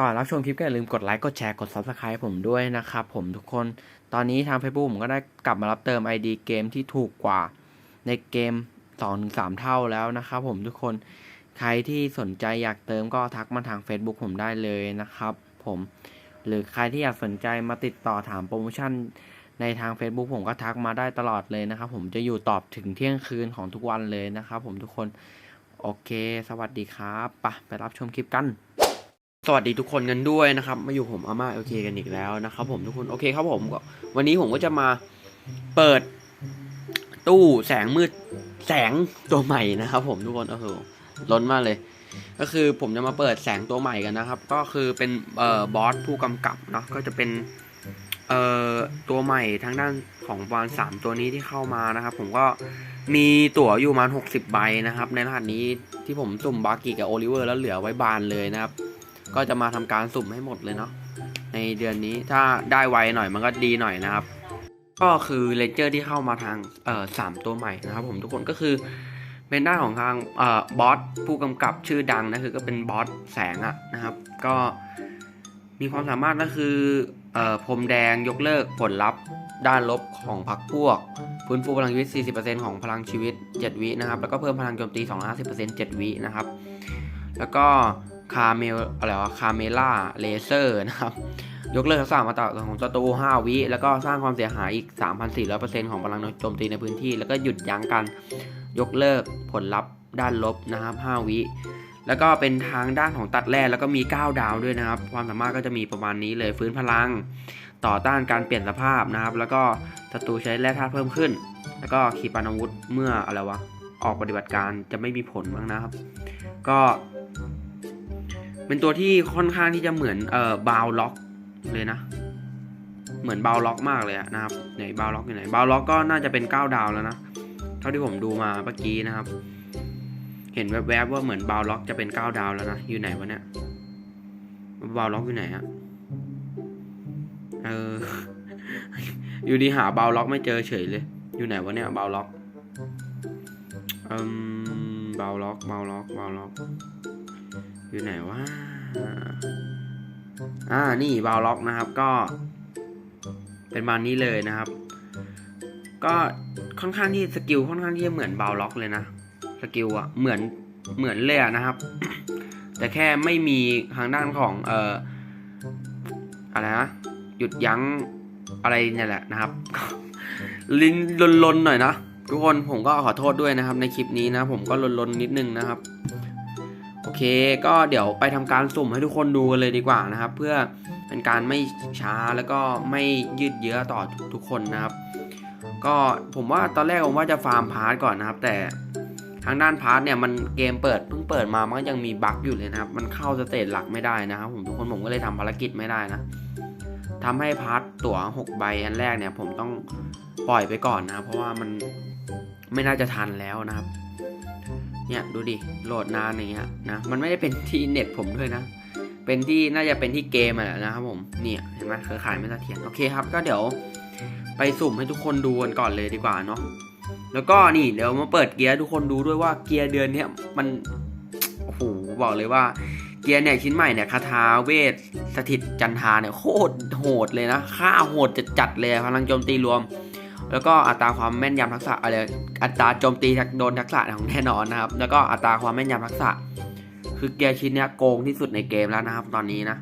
ก่อนรับชมคลิปก็อย่าลืมกดไลค์ กดแชร์ กด Subscribe ผมด้วยนะครับผมทุกคน ตอนนี้ทาง Facebook ผมก็ได้กลับมารับเติม ID เกมที่ถูกกว่าในเกม 2-3 เท่าแล้วนะครับผมทุกคน ใครที่สนใจอยากเติมก็ทักมาทาง Facebook ผมได้เลยนะครับผม หรือใครที่อยากสนใจมาติดต่อถามโปรโมชั่นในทาง Facebook ผมก็ทักมาได้ตลอดเลยนะครับผมจะอยู่ตอบถึงเที่ยงคืนของทุกวันเลยนะครับผมทุกคน โอเค สวัสดีครับ ไปะไปรับชมคลิปกัน สวัสดีทุกคนกันด้วยนะครับ มาอยู่ผมอาม่าโอเคกันอีกแล้วนะครับผมทุกคนโอเคครับผมก็วันนี้ผมก็จะมาเปิดตู้แสงมืดแสงตัวใหม่นะครับ ผมทุกคนโอ้โหล้นมากเลย ก็คือผมจะมาเปิดแสงตัวใหม่กันนะครับ ก็คือเป็นเอ่อบอสผู้กำกับเนาะก็จะเป็นเอ่อตัวใหม่ทางด้านของวานสามตัวนี้ที่เข้ามานะครับ ผมก็มีตั๋วอยู่ประมาณหกสิบใบนะครับ ในรหัสนี้ที่ผมสุ่มบาร์กิกับโอลิเวอร์แล้วเหลือไว้บานเลยนะครับ ก็จะมาทำการสุ่มให้หมดเลยเนาะในเดือนนี้ถ้าได้ไวหน่อยมันก็ดีหน่อยนะครับ ก็คือเลเจอร์ที่เข้ามาทางเอ่อสามตัวใหม่นะครับผมทุกคนก็คือเป็นด้านของทางเอ่อบอสผู้กำกับชื่อดังนะคือก็เป็นบอสแสงอะนะครับ ก็มีความสามารถก็คือเอ่อพรมแดงยกเลิกผลลัพธ์ด้านลบของพรรคพวกฟื้นฟูพลังชีวิต 40%ของพลังชีวิต 7 วินะครับ แล้วก็เพิ่มพลังโจมตี 250% 7 วินะครับ แล้วก็ คาเมลอะไรวะคาเมล่าเลเซอร์นะครับ ยกเลิกทักษะมาต่อของศัตรู5 วิ แล้วก็สร้างความเสียหายอีก 3,400%ของพลังโจมตีในพื้นที่ แล้วก็หยุดยั้งการยกเลิกผลลัพธ์ด้านลบนะครับ5 วิ แล้วก็เป็นทางด้านของตัดแร่แล้วก็มี 9 ดาวด้วยนะครับ ความสามารถก็จะมีประมาณนี้เลยฟื้นพลัง ต่อต้านการเปลี่ยนสภาพนะครับ แล้วก็ศัตรูใช้แร่ธาตุเพิ่มขึ้น แล้วก็ขีปนาวุธเมื่ออะไรวะออกปฏิบัติการจะไม่มีผลบ้างนะครับ ก็ เป็นตัวที่ค่อนข้างที่จะเหมือนเอ่อบาวล็อกเลยนะ เหมือนบาวล็อกมากเลยนะครับไหนบาวล็อกอยู่ไหนบาวล็อกก็น่าจะเป็น9ดาวแล้วนะเท่าที่ผมดูมาเมื่อกี้นะครับ เห็นแวบๆว่าเหมือนบาวล็อกจะเป็น9ดาวแล้วนะอยู่ไหนวะเนี่ยบาวล็อกอยู่ไหนอะเอออยู่ดีหาบาวล็อกไม่เจอเฉยเลย อยู่ไหนวะเนี่ยบาวล็อกอืมบาวล็อกบาวล็อกบาวล็อก อยู่ไหนวะอ่านี่บาวล็อกนะครับก็ เป็นบานนี้เลยนะครับ ก็ค่อนข้างที่สกิลค่อนข้างที่เหมือนบาวล็อกเลยนะสกิลอะเหมือนเหมือนเลยอะนะครับ แต่แค่ไม่มีทางด้านของเอ่ออะไรนะหยุดยั้งอะไรเนี่ยแหละนะครับ ลิ้นลนๆหน่อยนะทุกคนผมก็ขอโทษด้วยนะครับ ในคลิปนี้นะ ผมก็ลนๆนิดนึงนะครับ เค ก็เดี๋ยวไปทำการสุ่มให้ทุกคนดูกันเลยดีกว่านะครับ เพื่อเป็นการไม่ช้าแล้วก็ไม่ยืดเยื้อต่อทุกคนนะครับ ก็ผมว่าตอนแรกผมว่าจะฟาร์มพาร์ทก่อนนะครับ แต่ทางด้านพาร์ทเนี่ยมันเกมเปิดเพิ่งเปิดมามันก็ยังมีบั๊กอยู่เลยนะครับ มันเข้าสเตจหลักไม่ได้นะครับผมทุกคนผมก็เลยทำภารกิจไม่ได้นะทำให้พาร์ทตั๋ว6ใบอันแรกเนี่ยผมต้องปล่อยไปก่อนนะเพราะว่ามันไม่น่าจะทันแล้วนะครับ เนี่ยดูดิโหลดนานอย่างเงี้ยนะมันไม่ได้เป็นที่เน็ตผมด้วยนะ เป็นที่น่าจะเป็นที่เกมอะแหละนะครับผมเนี่ยเห็นไหมเครือข่ายไม่เสถียรโอเคครับ ก็เดี๋ยวไปสุ่มให้ทุกคนดูกันก่อนเลยดีกว่าเนาะแล้วก็นี่เดี๋ยวมาเปิดเกียร์ทุกคนดูด้วยว่าเกียร์เดือนเนี้ยมันโอ้โหบอกเลยว่าเกียร์เนี่ยชิ้นใหม่เนี่ยคาถาเวทสถิตจันทาเนี่ยโคตรโหดเลยนะค่าโหดจะจัดเลยพลังโจมตีรวม แล้วก็อัตราความแม่นยำทักษะอะไรอัตราโจมตีโดนทักษะของแน่นอนนะครับ แล้วก็อัตราความแม่นยำทักษะ คือเกียร์ชิ้นเนี้ยโกงที่สุดในเกมแล้วนะครับ ตอนนี้นะ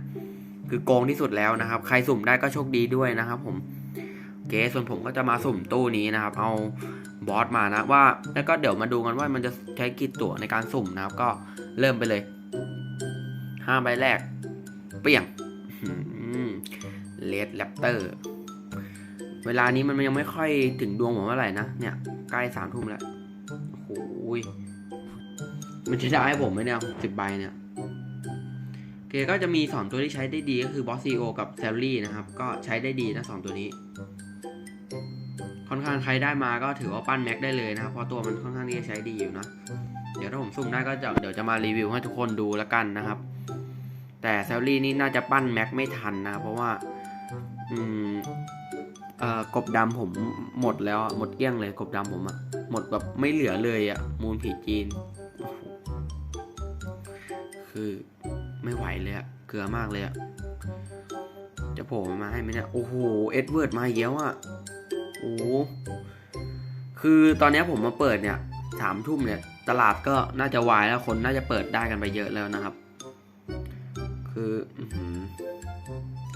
คือโกงที่สุดแล้วนะครับ ใครสุ่มได้ก็โชคดีด้วยนะครับ ผมเคส่วนผมก็จะมาสุ่มตู้นี้นะครับ เอาบอสมานะว่า แล้วก็เดี๋ยวมาดูกันว่ามันจะใช้กี่ตั๋วในการสุ่มนะครับ ก็เริ่มไปเลยห้าใบแรก เปี่ยงเลดแรปเตอร์ เวลานี้มันยังไม่ค่อยถึงดวงผมเท่าไหร่นะ เนี่ยใกล้สามทุ่มแล้ว โอ้โหยมันจะได้ให้ผมไหมเนี่ยสิบใบเนี่ยเคก็จะมีสองตัวที่ใช้ได้ดีก็คือบอสซีโอกับแซลลี่นะครับ ก็ใช้ได้ดีนะสองตัวนี้ ค่อนข้างใครได้มาก็ถือว่าปั้นแม็กได้เลยนะครับ เพราะตัวมันค่อนข้างที่จะใช้ดีอยู่นะ เดี๋ยวถ้าผมสุ่มได้ก็จะเดี๋ยวจะมารีวิวให้ทุกคนดูแล้วกันนะครับ แต่แซลลี่นี่น่าจะปั้นแม็กไม่ทันนะ เพราะว่า อืม กบดำผมหมดแล้วหมดเกลี้ยงเลยกบดำผมอะหมดแบบไม่เหลือเลยอะมูลผีจีน คือไม่ไหวเลยอะเกลือมากเลยอะจะโผล่มาให้ไหมเนี่ยโอ้โหเอ็ดเวิร์ดมาอีกแล้วอะโอ้คือตอนนี้ผมมาเปิดเนี่ยสามทุ่มเนี่ย ตลาดก็น่าจะวายแล้วคนน่าจะเปิดได้กันไปเยอะแล้วนะครับ คืออื้อหือ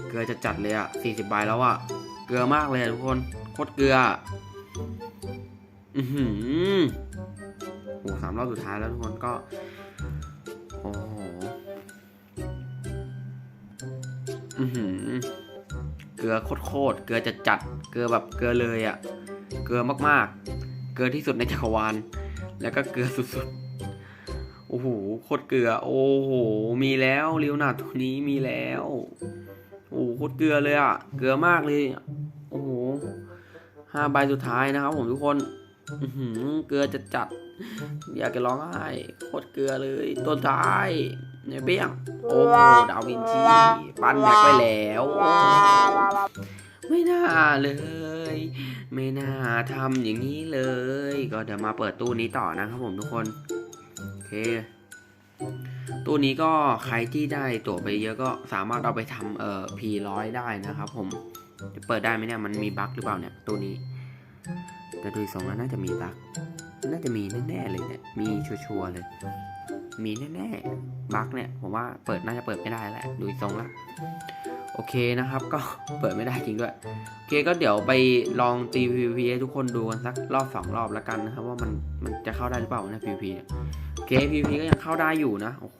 เกลือจะจัดเลยอะสี่สิบใบแล้วอะ เกลือมากเลยทุกคนโคตรเกลือ อือหือโอ้สามรอบสุดท้ายแล้วทุกคนก็ โอ้โห อือหือ เกลือโคตรๆเกลือจะจัด เกลือแบบเกลือเลยอะ่ะ เกลือมากๆ เกลือที่สุดในจักรวาล แล้วก็เกลือสุดๆ โอ้โห โคตรเกลือ โอ้โห มีแล้วลิวนาตัวนี้มีแล้ว โอ้โหคตรเกลือเลยอะ่ะเกลือมากเลย โอ้โหห้าใบสุดท้ายนะครับ ผมทุกคนอือหือเกลือจะจัด อยากจะร้องไห้ โคตรเกลือเลยตัวท้ายเนี่ยเปี้ยง โอ้โห ดาวินชีปั้นแม็กไปแล้ว ไม่น่าเลย ไม่น่าทำอย่างนี้เลย ก็เดี๋ยวมาเปิดตู้นี้ต่อนะครับผมทุกคน โอเค ตัวนี้ก็ใครที่ได้ตั๋วไปเยอะก็สามารถเอาไปทำเอ่อ P100 ได้นะครับผมจะเปิดได้ไหมเนี่ยมันมีบั๊กหรือเปล่าเนี่ยตัวนี้ แต่ดูสองแล้วน่าจะมีบั๊กน่าจะมีแน่ๆเลยเนี่ยมีชัวร์ๆเลย มีแน่ๆบั๊กเนี่ยผมว่าเปิดน่าจะเปิดไม่ได้แหละดูทรงละ โอเคนะครับ ก็เปิดไม่ได้จริงด้วย โอเคก็เดี๋ยวไปลองตี PVP ให้ทุกคนดูกันสักรอบสองรอบแล้วกันนะครับ ว่ามันมันจะเข้าได้หรือเปล่านะ PVP เนี่ยโอเค PVP ก็ยังเข้าได้อยู่นะโอ้โห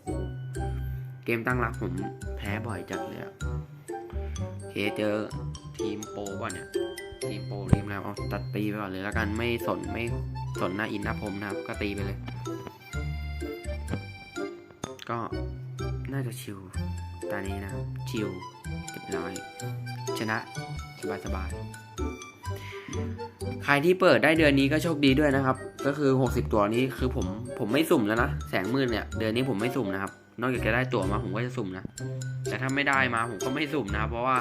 เกมตั้งรับผมแพ้บ่อยจัดเลยอะโอเคเจอทีมโปรป่ะเนี่ยทีมโปรทีมแล้วเอาตัดตีไปก่อนเลยแล้วกันไม่สนไม่สนหน้าอินหน้าผมนะครับ ก็ตีไปเลย ก็น่าจะชิวตอนนี้นะชิว เรียบร้อย ชนะสบายสบายใครที่เปิดได้เดือนนี้ก็โชคดีด้วยนะครับ ก็คือ 60 ตัวนี้คือผมผมไม่สุ่มแล้วนะแสงมืดเนี่ยเดือนนี้ผมไม่สุ่มนะครับ นอกจากจะได้ตั๋วมาผมก็จะสุ่มนะ แต่ถ้าไม่ได้มาผมก็ไม่สุ่มนะ เพราะว่า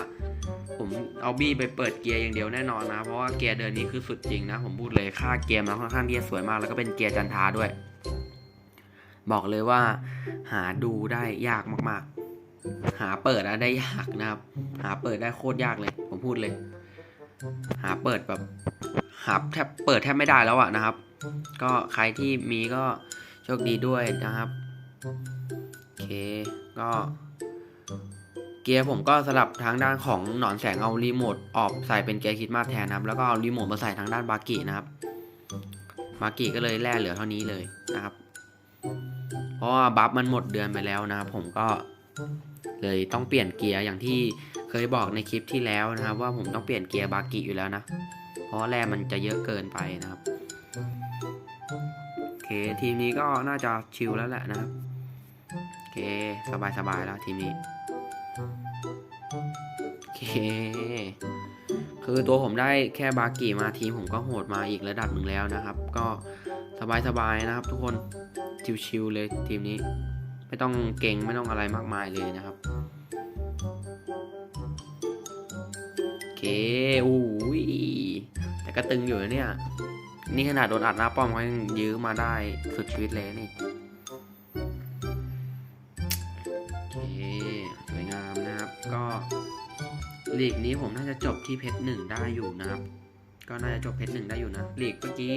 ผมเอาบี้ไปเปิดเกียร์อย่างเดียวแน่นอนนะเพราะว่าเกียร์เดือนนี้คือสุดจริงนะผมพูดเลยค่าเกียร์มันค่อนข้างที่จะสวยมากแล้วก็เป็นเกียร์จันทาด้วย บอกเลยว่าหาดูได้ยากมากๆ หาเปิดอะได้ยากนะครับ หาเปิดได้โคตรยากเลย ผมพูดเลย หาเปิดแบบหาแทบเปิดแทบไม่ได้แล้วอะนะครับ ก็ใครที่มีก็โชคดีด้วยนะครับโอเคก็เกียร์ผมก็สลับทางด้านของหนอนแสงเอารีโมทออกใส่เป็นเกียร์คิดมาสแทนนะครับ แล้วก็เอารีโมทมาใส่ทางด้านบากินะครับบากิก็เลยแล่เหลือเท่านี้เลยนะครับ เพราะว่าบัฟมันหมดเดือนไปแล้วนะครับผมก็ เลยต้องเปลี่ยนเกียร์อย่างที่เคยบอกในคลิปที่แล้วนะครับ ว่าผมต้องเปลี่ยนเกียร์บากิอยู่แล้วนะ เพราะว่าแร่มันจะเยอะเกินไปนะครับโอเคทีมนี้ก็น่าจะชิลแล้วแหละนะครับโอเคสบายๆแล้วทีมนี้โอเคคือตัวผมได้แค่บากิมาทีมผมก็โหดมาอีกระดับหนึ่งแล้วนะครับ ก็สบายๆนะครับทุกคนชิวๆเลยทีมนี้ ไม่ต้องเก่งไม่ต้องอะไรมากมายเลยนะครับโอเคอู้ยแต่ก็ตึงอยู่นะเนี่ย นี่ขนาดโดนอัดหน้าป้อมเขายังยื้อมาได้สุดชีวิตเลยนี่โอเคสวยงามนะครับ ก็ลีกนี้ผมน่าจะจบที่เพชรหนึ่งได้อยู่นะครับก็น่าจะจบเพชรหนึ่งได้อยู่นะลีกเมื่อกี้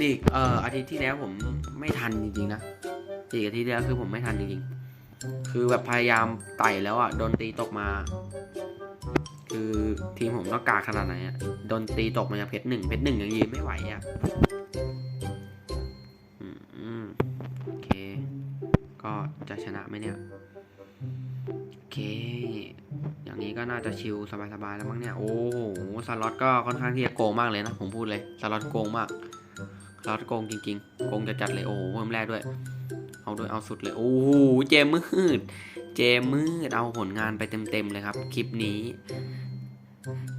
ลีกเอ่ออาทิตย์ที่แล้วผมไม่ทันจริงๆนะ ลีกอาทิตย์แล้วคือผมไม่ทันจริงๆ คือแบบพยายามไต่แล้วอะโดนตีตกมา คือทีมผมต้องกาขนาดไหนอะโดนตีตกมาจากเพชรหนึ่งเพชรหนึ่งยังยืนไม่ไหวอะอืมโอเค ก็จะชนะไหมเนี่ยโอเค อย่างนี้ก็น่าจะชิลสบายๆแล้วมั้งเนี่ย โอ้โหสล็อตก็ค่อนข้างที่จะโกงมากเลยนะ ผมพูดเลยสล็อตโกงมากสล็อตโกงจริงๆโกงจะจัดเลยโอ้โหเพิ่มแรกด้วย เอาด้วยเอาสุดเลย โอ้โหเจมืด เจมืดเอาผลงานไปเต็มๆเลยครับ คลิปนี้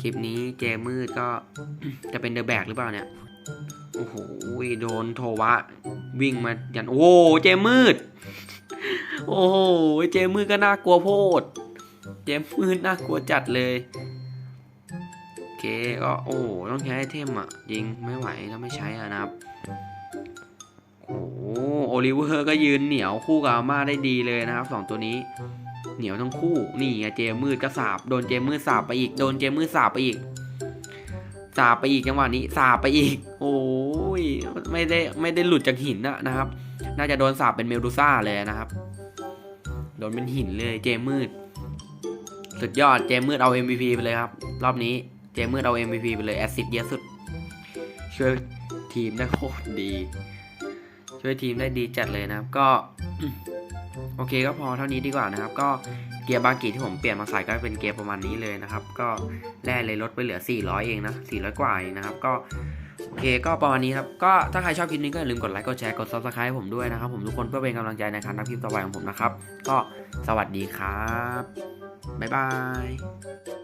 คลิปนี้เจมืดก็จะเป็นเดอะแบกหรือเปล่าเนี่ย โอ้โหโดนโทวะ วิ่งมายัน โอ้โหเจมืด โอ้โหเจมืดก็น่ากลัวโพด เจมืดน่ากลัวจัดเลยโอเคก็โอ้ต้องใช้ไอเทมอะยิงไม่ไหวถ้าไม่ใช้อะนะครับ ลิเวอร์ก็ยืนเหนียวคู่กับอาม่าได้ดีเลยนะครับสองตัวนี้ เหนียวทั้งคู่ นี่เจมืดก็สาบ โดนเจมืดสาบไปอีก โดนเจมืดสาบไปอีก สาบไปอีกจังหวะนี้ สาบไปอีก โอ้ย ไม่ได้ไม่ได้หลุดจากหินนะนะครับ น่าจะโดนสาบเป็นเมดูซ่าเลยนะครับ โดนเป็นหินเลยเจมืด สุดยอด เจมืดเอา MVP ไปเลยครับ รอบนี้ เจมืดเอา MVP ไปเลย แอสซิดเยอะสุด ช่วยทีมได้โคตรดี ช่วยทีมได้ดีจัดเลยนะครับ ก็ โอเคก็พอเท่านี้ดีกว่านะครับ ก็เกียร์บากิที่ผมเปลี่ยนมาใส่ก็เป็นเกียร์ประมาณนี้เลยนะครับ ก็แร่เลยลดไปเหลือ 400 เองนะ 400 กว่าเองนะครับ ก็โอเคก็ประมาณนี้ครับ ก็ถ้าใครชอบคลิปนี้ก็อย่าลืมกดไลค์กดแชร์กด subscribe ให้ผมด้วยนะครับ ผมทุกคนเพื่อเป็นกำลังใจในการทำคลิปต่อไปของผมนะครับ ก็สวัสดีครับบ๊ายบาย